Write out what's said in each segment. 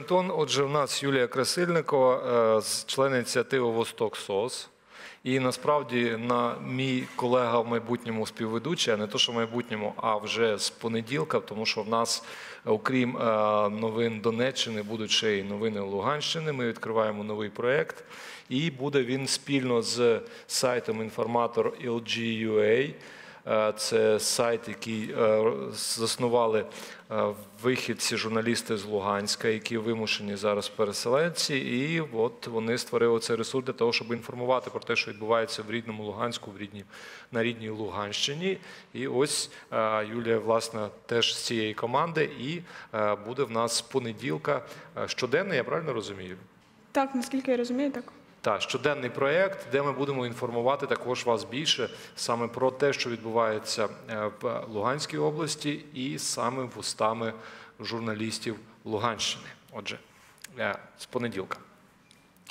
Антон. Отже, в нас Юлія Красильникова, е, член ініціативи Восток СОС. І насправді на мій колега в майбутньому співведучий, а не то, що в майбутньому, а вже з понеділка, тому що в нас, е, окрім е, новин Донеччини, будуть ще й новини Луганщини. Ми відкриваємо новий проєкт. І буде він спільно з сайтом інформатор LG.UA. Е, Це сайт, який е, заснували е, вихідці журналісти з Луганська, які вимушені зараз переселенці. І от вони створили цей ресурс для того, щоб інформувати про те, що відбувається в рідному Луганську, в рідній на рідній Луганщині. І ось Юлія, власне, теж з цієї команди, і буде в нас понеділка щоденно, я правильно розумію? Так, наскільки я розумію, так. Так, щоденний проєкт, де ми будемо інформувати також вас більше саме про те, що відбувається е, в Луганській області, і саме вустами журналістів Луганщини. Отже, е, з понеділка.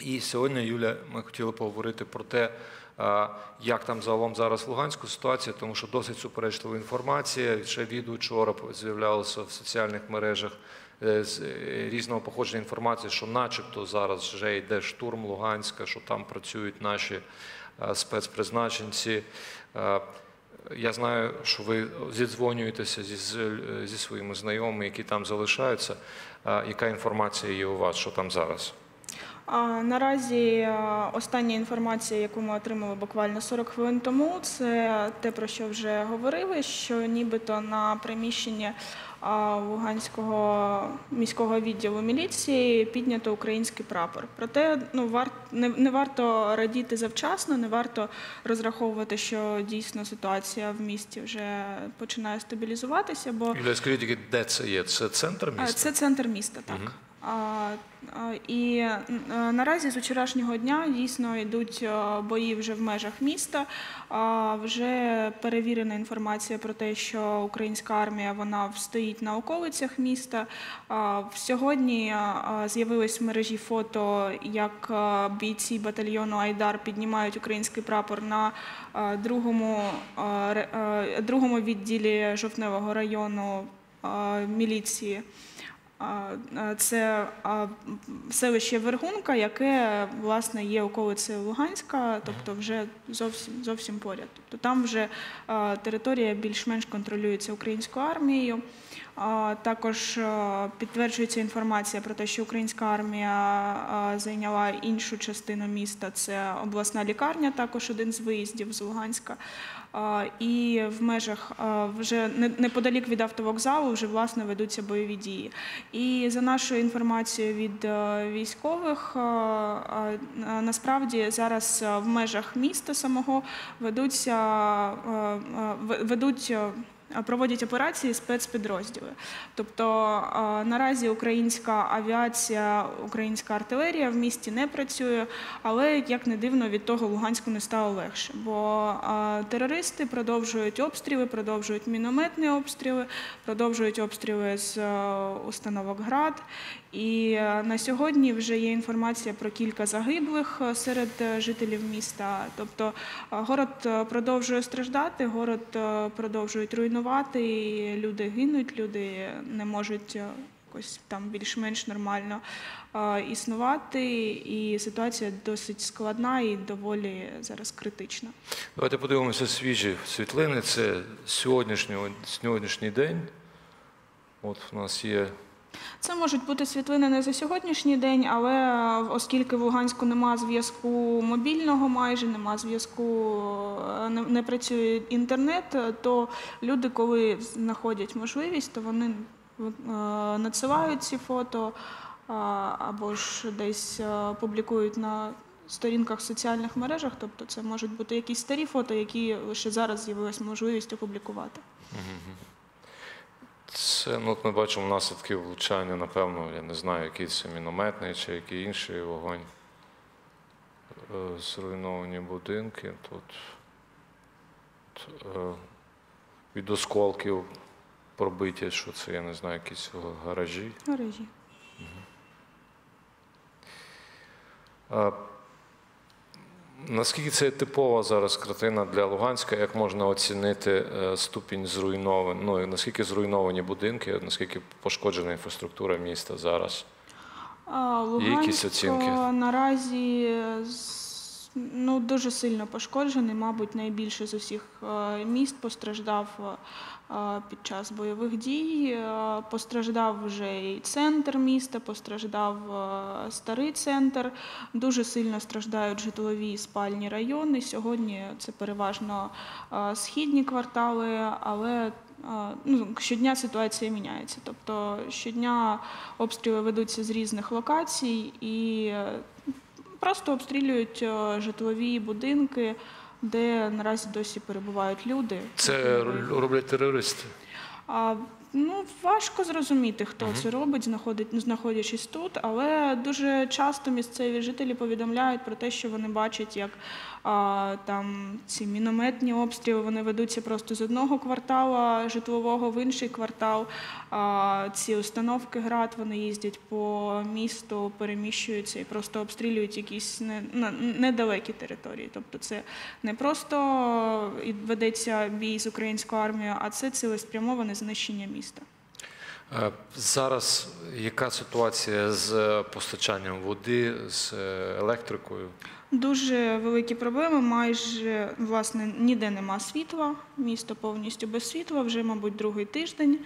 І сьогодні, Юля, ми хотіли поговорити про те, як там загалом зараз в Луганську ситуація, тому що досить суперечлива інформація. Ще від учора з'являлося в соціальних мережах е, з е, різного походження інформації, що начебто зараз вже йде штурм Луганська, що там працюють наші е, спецпризначенці. Я знаю, що ви зідзвонюєтеся зі, зі своїми знайомими, які там залишаються. Яка інформація є у вас, що там зараз? Наразі остання інформація, яку ми отримали буквально 40 хвилин тому, це те, про що вже говорили, що нібито на приміщенні а, Луганського міського відділу міліції піднято український прапор. Проте ну, вар, не, не варто радіти завчасно, не варто розраховувати, що дійсно ситуація в місті вже починає стабілізуватися, бо Юля, скажіть, де це є? Це центр міста? Це центр міста, так. А, і наразі з вчорашнього дня дійсно йдуть бої вже в межах міста. Вже перевірена інформація про те, що українська армія вона стоїть на околицях міста. Сьогодні а, з'явились в мережі фото, як бійці батальйону Айдар піднімають український прапор на другому, другому відділі жовтневого району міліції. Це селище Вергунка, яке власне є околицею Луганська, тобто вже зовсім зовсім поряд. Тобто там вже територія більш-менш контролюється українською армією. Також підтверджується інформація про те, що українська армія зайняла іншу частину міста. Це обласна лікарня, також один з виїздів з Луганська. І в межах вже неподалік від автовокзалу вже власне ведуться бойові дії. І за нашою інформацією від е, військових, е, е, насправді зараз е, в межах міста самого ведуться е, е, ведуть. Е, Проводять операції спецпідрозділи, тобто е, наразі українська авіація, українська артилерія в місті не працює, але як не дивно, від того Луганську не стало легше, бо е, терористи продовжують обстріли, продовжують мінометні обстріли, продовжують обстріли з установок ГРАД. І на сьогодні вже є інформація про кілька загиблих серед жителів міста. Тобто город продовжує страждати, город продовжують руйнувати, і люди гинуть, люди не можуть. е, Якось там більш-менш нормально е, існувати, і ситуація досить складна і доволі зараз критична. Давайте подивимося свіжі світлини. Це сьогоднішній, сьогоднішній день. От у нас є Це можуть бути світлини не за сьогоднішній день, але е, оскільки в Луганську нема зв'язку мобільного, майже нема зв'язку, е, не, не працює інтернет, е, то люди, коли знаходять можливість, то вони надсилають ці фото або ж десь публікують на сторінках в соціальних мережах. Тобто це можуть бути якісь старі фото, які лише зараз з'явилася можливість опублікувати. Це, ну, от ми бачимо наслідки влучання, напевно, я не знаю, який це мінометний чи який інший вогонь. Е, Зруйновані будинки. Тут, е, від осколків пробиті, що це, я не знаю, якісь гаражі. Мережі. А, Наскільки це типова зараз картина для Луганська? Як можна оцінити е, ступінь зруйнованих? Ну наскільки зруйновані будинки, наскільки пошкоджена інфраструктура міста зараз? Є якісь оцінки? наразі з- ну, дуже сильно пошкоджений. Мабуть, найбільше з усіх е, міст постраждав е, під час бойових дій. Е, Постраждав вже і центр міста, постраждав старий центр. Дуже сильно страждають житлові і спальні райони. Сьогодні це переважно східні квартали, але ну, щодня ситуація міняється. Тобто щодня обстріли ведуться з різних локацій і просто обстрілюють е, житлові будинки, де наразі досі перебувають люди. Це роблять терористи. А, ну, важко зрозуміти, хто це робить, знаходить, знаходячись тут, але дуже часто місцеві жителі повідомляють про те, що вони бачать, як а, там ці мінометні обстріли вони ведуться просто з одного квартала житлового в інший квартал. А, ці установки град вони їздять по місту, переміщуються і просто обстрілюють якісь не, недалекі території. Тобто це не просто ведеться бій з українською армією, а це цілеспрямоване знищення міста. Е, Зараз яка ситуація з постачанням води, з е, електрикою? Дуже великі проблеми. Майже власне ніде нема світла. Місто повністю без світла. Вже, мабуть, другий тиждень.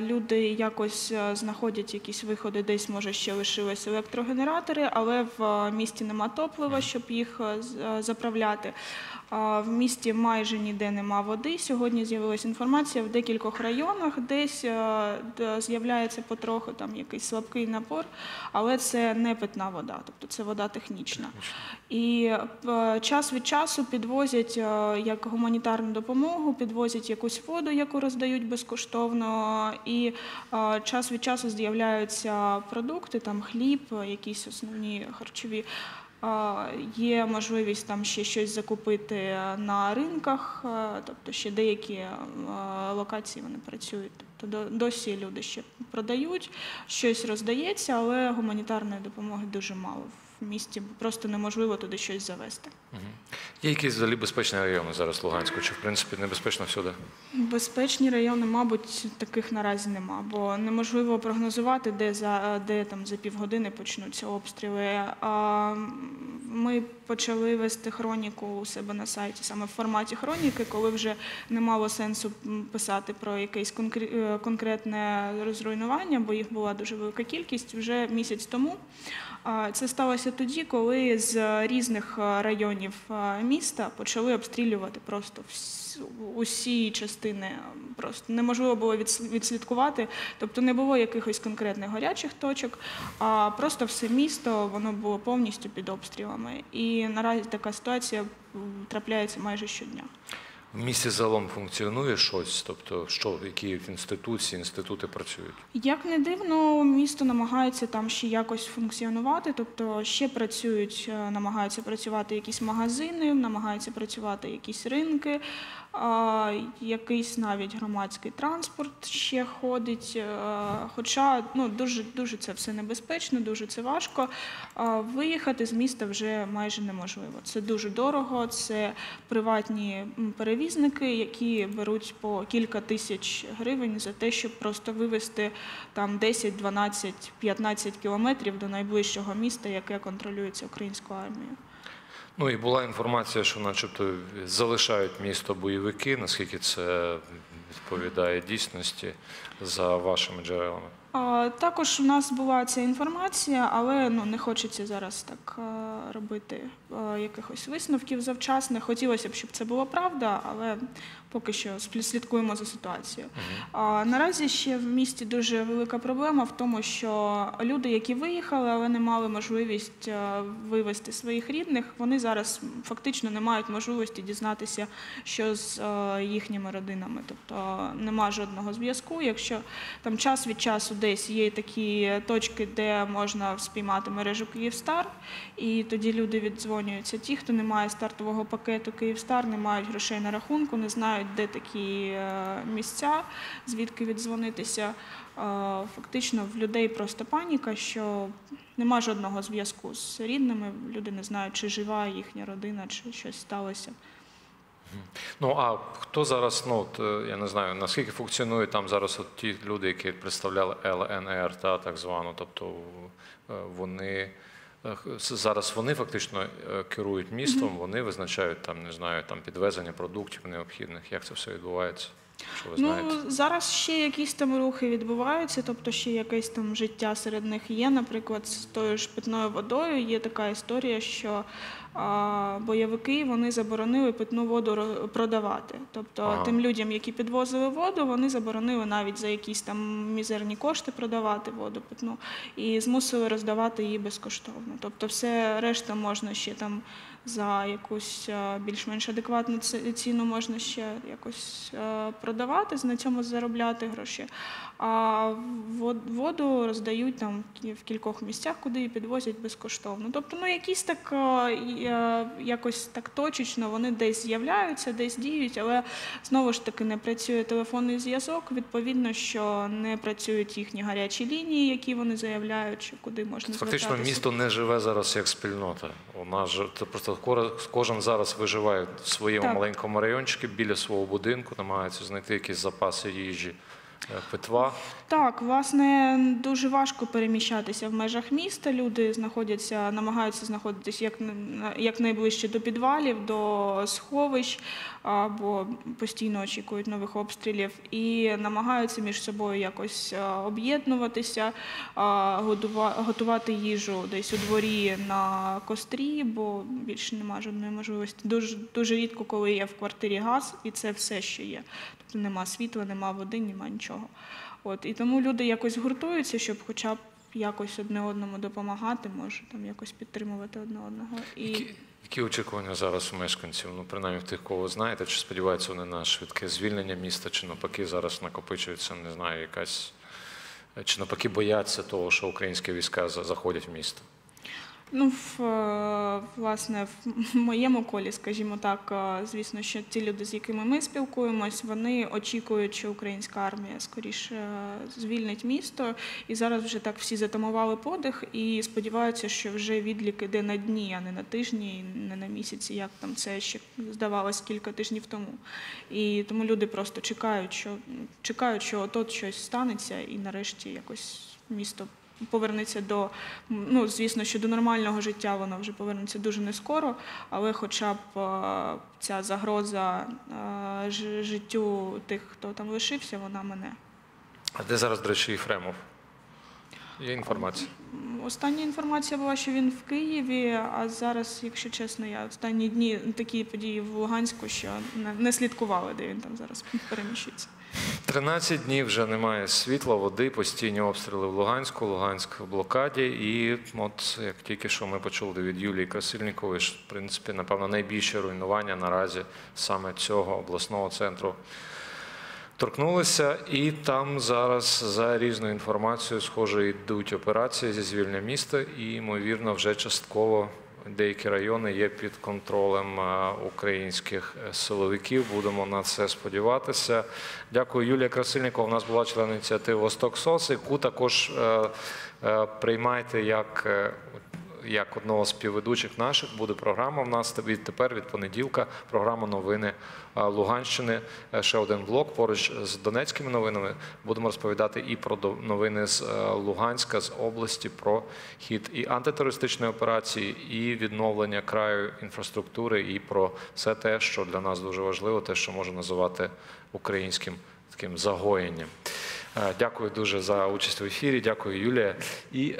Люди якось е, знаходять якісь виходи, десь може ще лишились електрогенератори, але в е, місті нема топлива, щоб їх е, заправляти. В місті майже ніде нема води. Сьогодні з'явилася інформація в декількох районах, десь з'являється потроху там якийсь слабкий напор, але це не питна вода, тобто це вода технічна. І час від часу підвозять як гуманітарну допомогу, підвозять якусь воду, яку роздають безкоштовно, і час від часу з'являються продукти, там хліб, якісь основні харчові. Є можливість там ще щось закупити на ринках, тобто ще деякі локації вони працюють. Тобто до- досі люди ще продають, щось роздається, але гуманітарної допомоги дуже мало в місті. Просто неможливо туди щось завести. Є якісь взагалі безпечні райони зараз в Луганську? Чи в принципі небезпечно всюди? Безпечні райони, мабуть, таких наразі нема, бо неможливо прогнозувати, де за де там за півгодини почнуться обстріли. А ми почали вести хроніку у себе на сайті саме в форматі хроніки, коли вже не мало сенсу писати про якесь е, конкретне розруйнування, бо їх була дуже велика кількість вже місяць тому. Це сталося тоді, коли з різних е, районів е, міста почали обстрілювати просто вс- усі частини. Просто неможливо було відс- відслідкувати. Тобто не було якихось конкретних гарячих точок, а просто все місто воно було повністю під обстрілами. І наразі така ситуація трапляється майже щодня. В місті загалом функціонує щось, тобто що, які інституції, інститути працюють? Як не дивно, місто намагається там ще якось функціонувати, тобто ще працюють, е, намагаються працювати якісь магазини, намагаються працювати якісь ринки, якийсь навіть громадський транспорт ще ходить. е, Хоча ну, дуже, дуже це все небезпечно, дуже це важко. Виїхати з міста вже майже неможливо. Це дуже дорого, це приватні м, перевізники, які беруть по кілька тисяч гривень за те, щоб просто вивезти там 10, 12, 15 кілометрів до найближчого міста, яке контролюється українською армією. Ну і була інформація, що начебто залишають місто бойовики, наскільки це відповідає дійсності за вашими джерелами. Також у нас була ця інформація, але ну не хочеться зараз так е, робити е, якихось висновків завчасно. Хотілося б, щоб це була правда, але поки що слідкуємо за ситуацією. А, Наразі ще в місті дуже велика проблема в тому, що люди, які виїхали, але не мали можливість е, вивезти своїх рідних, вони зараз фактично не мають можливості дізнатися, що з е, їхніми родинами. Тобто нема жодного зв'язку. Якщо там час від часу десь є такі точки, де можна спіймати мережу Київстар, і тоді люди віддзвонюються. Ті, хто не має стартового пакету Київстар, не мають грошей на рахунку, не знають, де такі е, місця, звідки віддзвонитися. Е, Фактично в людей просто паніка, що нема жодного зв'язку з рідними. Люди не знають, чи жива їхня родина, чи щось сталося. Ну а хто зараз, ну от, е, я не знаю, наскільки функціонують там зараз от ті люди, які представляли ЛНР, та так звану, тобто вони зараз вони фактично е, керують містом, вони визначають там, не знаю, там підвезення продуктів необхідних. Як це все відбувається? Що ви знаєте? Ну, зараз ще якісь там рухи відбуваються, тобто ще якесь там життя серед них є. Наприклад, з тою ж питною водою є така історія, що бойовики вони заборонили питну воду продавати. Тобто Ага. тим людям, які підвозили воду, вони заборонили навіть за якісь там мізерні кошти продавати воду питну і змусили роздавати її безкоштовно. Тобто, все решта можна ще там за якусь е, більш-менш адекватну ціну можна ще якось е, продавати, на цьому заробляти гроші. А вод- воду роздають там в кількох місцях, куди її підвозять безкоштовно. Тобто, ну якісь так е, якось так точечно вони десь з'являються, десь діють, але знову ж таки не працює телефонний зв'язок. Відповідно, що не працюють їхні гарячі лінії, які вони заявляють, що куди можна Фактично місто не живе зараз як спільнота. У нас же це просто кожен зараз виживає в своєму Так. маленькому райончику біля свого будинку, намагається знайти якісь запаси їжі, е, питва. Так, власне, дуже важко переміщатися в межах міста. Люди знаходяться, намагаються знаходитись як, як найближче до підвалів, до сховищ або постійно очікують нових обстрілів і намагаються між собою якось е, об'єднуватися, е, готувати їжу десь у дворі на кострі, бо більше немає жодної можливості. Дуже дуже рідко, коли є в квартирі газ, і це все, що є. Нема світла, нема води, нема нічого. От і тому люди якось гуртуються, щоб хоча б якось одне одному допомагати, може там якось підтримувати одне одного. І Які, очікування зараз у мешканців? Ну, принаймні в тих, кого знаєте, чи сподіваються вони на швидке звільнення міста, чи навпаки зараз накопичується, не знаю, якась. Чи навпаки бояться того, що українські війська за- заходять в місто? Ну, в, е, власне, в моєму колі, скажімо так, е, звісно, що ті люди, з якими ми спілкуємось, вони очікують, що українська армія скоріше звільнить місто. І зараз вже так всі затамували подих і сподіваються, що вже відлік іде на дні, а не на тижні, не на місяці, як там це ще здавалось кілька тижнів тому. І тому люди просто чекають, що чекають, що от щось станеться, і нарешті якось місто повернеться до ну, звісно, що до нормального життя воно вже повернеться дуже не скоро, але хоча б е, ця загроза е, життю тих, хто там лишився, вона мене. А де зараз, до речі, Єфремов? Є інформація. Остання інформація була, що він в Києві, а зараз, якщо чесно, я останні дні такі події в Луганську, що не слідкували, де він там зараз переміщується. 13 днів вже немає світла, води, постійні обстріли в Луганську, Луганськ в блокаді. І от як тільки що ми почули від Юлії Красильнікової, що, в принципі, напевно, найбільше руйнування наразі саме цього обласного центру торкнулися. І там зараз за різною інформацією, схоже, йдуть операції зі звільнення міста, і ймовірно, вже частково. Деякі райони є під контролем е, українських е, силовиків. Будемо на це сподіватися. Дякую, Юлія Красильникова. У нас була член ініціативи Восток СОС, яку також е, приймайте як, як одного з співведучих наших. Буде програма в нас відтепер, від понеділка. Програма новини Луганщини. Е, Ще один блок поруч з донецькими новинами. Будемо розповідати і про новини з е, Луганська, з області, про хід і антитерористичної операції, і відновлення краю інфраструктури, і про все те, що для нас дуже важливо, те, що можна називати українським таким загоєнням. Е, Дякую дуже за участь в ефірі. Дякую, Юлія. І